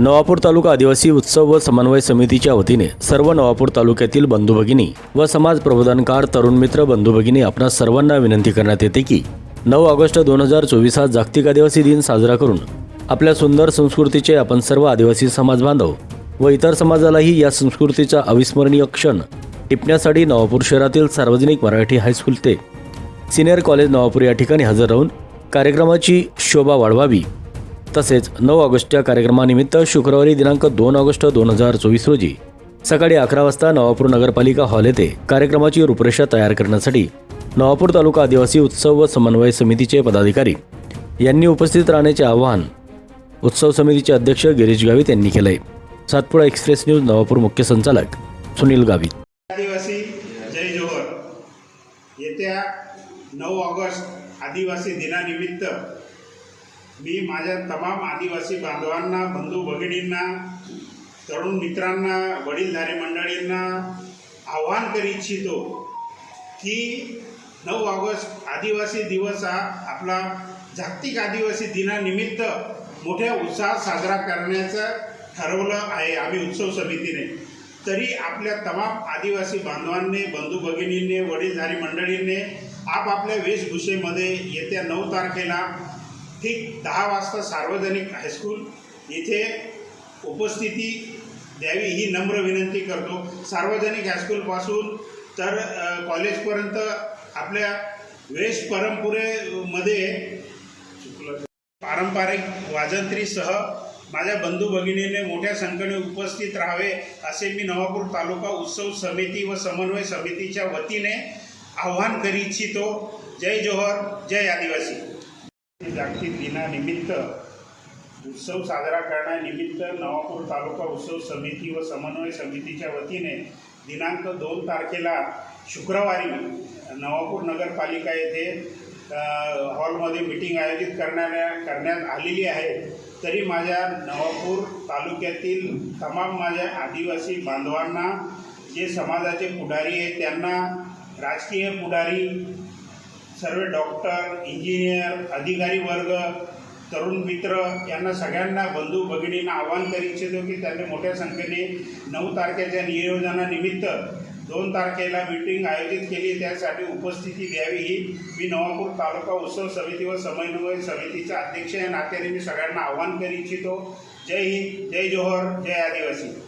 नवापूर तालुका आदिवासी उत्सव व समन्वय समितीच्या वतीने सर्व नवापूर तालुक्यातील बंधू भगिनी व समाज प्रबोधनकार तरुण मित्र बंधू भगिनी आपणा सर्वांना विनंती करण्यात येते की नऊ ऑगस्ट दोन हजार चोवीस हा जागतिक आदिवासी दिन साजरा करून आपल्या सुंदर संस्कृतीचे आपण सर्व आदिवासी समाज बांधव व इतर समाजालाही या संस्कृतीचा अविस्मरणीय क्षण टिपण्यासाठी नवापूर शहरातील सार्वजनिक मराठी हायस्कूल ते सिनियर कॉलेज नवापूर या ठिकाणी हजर राहून कार्यक्रमाची शोभा वाढवावी. तसेच नऊ ऑगस्टच्या कार्यक्रमानिमित्त शुक्रवारी दिनांक दोन ऑगस्ट दोन हजार चोवीस रोजी सकाळी अकरा वाजता नवापूर नगरपालिका हॉल येथे कार्यक्रमाची रूपरेषा तयार करण्यासाठी नवापूर तालुका आदिवासी उत्सव व समन्वय समितीचे पदाधिकारी यांनी उपस्थित राहण्याचे आवाहन उत्सव समितीचे अध्यक्ष गिरीश गावित यांनी केलंय सातपुडा एक्सप्रेस न्यूज नवापूर मुख्य संचालक सुनील गावित. आदिवासी जय जोहर. येत्या नऊ ऑगस्ट आदिवासी दिनानिमित्त मी माझ्या तमाम आदिवासी बांधवांना बंधू भगिनींना तरुण मित्रांना वडीलधारी मंडळींना आव्हान करी इच्छितो की नऊ ऑगस्ट आदिवासी दिवस हा आपला जागतिक आदिवासी दिनानिमित्त मोठ्या उत्साहात साजरा करण्याचं ठरवलं आहे आम्ही उत्सव समितीने. तरी आपल्या तमाम आदिवासी बांधवांनी बंधू भगिनींनी वडीलधारी मंडळींनी आपापल्या वेशभूषेमध्ये येत्या नऊ तारखेला ठीक दहा वाजता सार्वजनिक हायस्कूल येथे उपस्थिती द्यावी ही नम्र विनंती करतो. सार्वजनिक हायस्कूलपासून तर कॉलेजपर्यंत आपल्या वेश परंपरेमध्ये पारंपरिक वाजंत्रीसह माझ्या बंधू भगिनीने मोठ्या संख्येने उपस्थित राहावे असे मी नवापूर तालुका उत्सव समिती व समन्वय समितीच्या वतीने आव्हान करी इच्छितो. जय जोहर जय आदिवासी. जागतिक दिनानिमित्त उत्सव साजरा करण्यानिमित्त नवापूर तालुका उत्सव समिती व समन्वय समितीच्या वतीने दिनांक दोन तारखेला शुक्रवारी नवापूर नगरपालिका येथे हॉलमध्ये मिटिंग आयोजित करणाऱ्या करण्यात आलेली आहे. तरी माझ्या नवापूर तालुक्यातील तमाम माझ्या आदिवासी बांधवांना जे समाजाचे पुढारी आहेत त्यांना राजकीय पुढारी सर्व डॉक्टर इंजिनियर अधिकारी वर्ग तरुण मित्र यांना सगळ्यांना बंधू भगिनींना आवाहन करी इच्छितो की त्यांनी मोठ्या संख्येने नऊ तारखेच्या नियोजनानिमित्त दोन तारखेला मीटिंग आयोजित केली. त्यासाठी उपस्थिती द्यावी ही. मी नवापूर तालुका उत्सव समिती व समन्वय समितीच्या अध्यक्ष या नात्याने मी सगळ्यांना आवाहन करू इच्छितो. जय हिंद जय जोहर जय आदिवासी.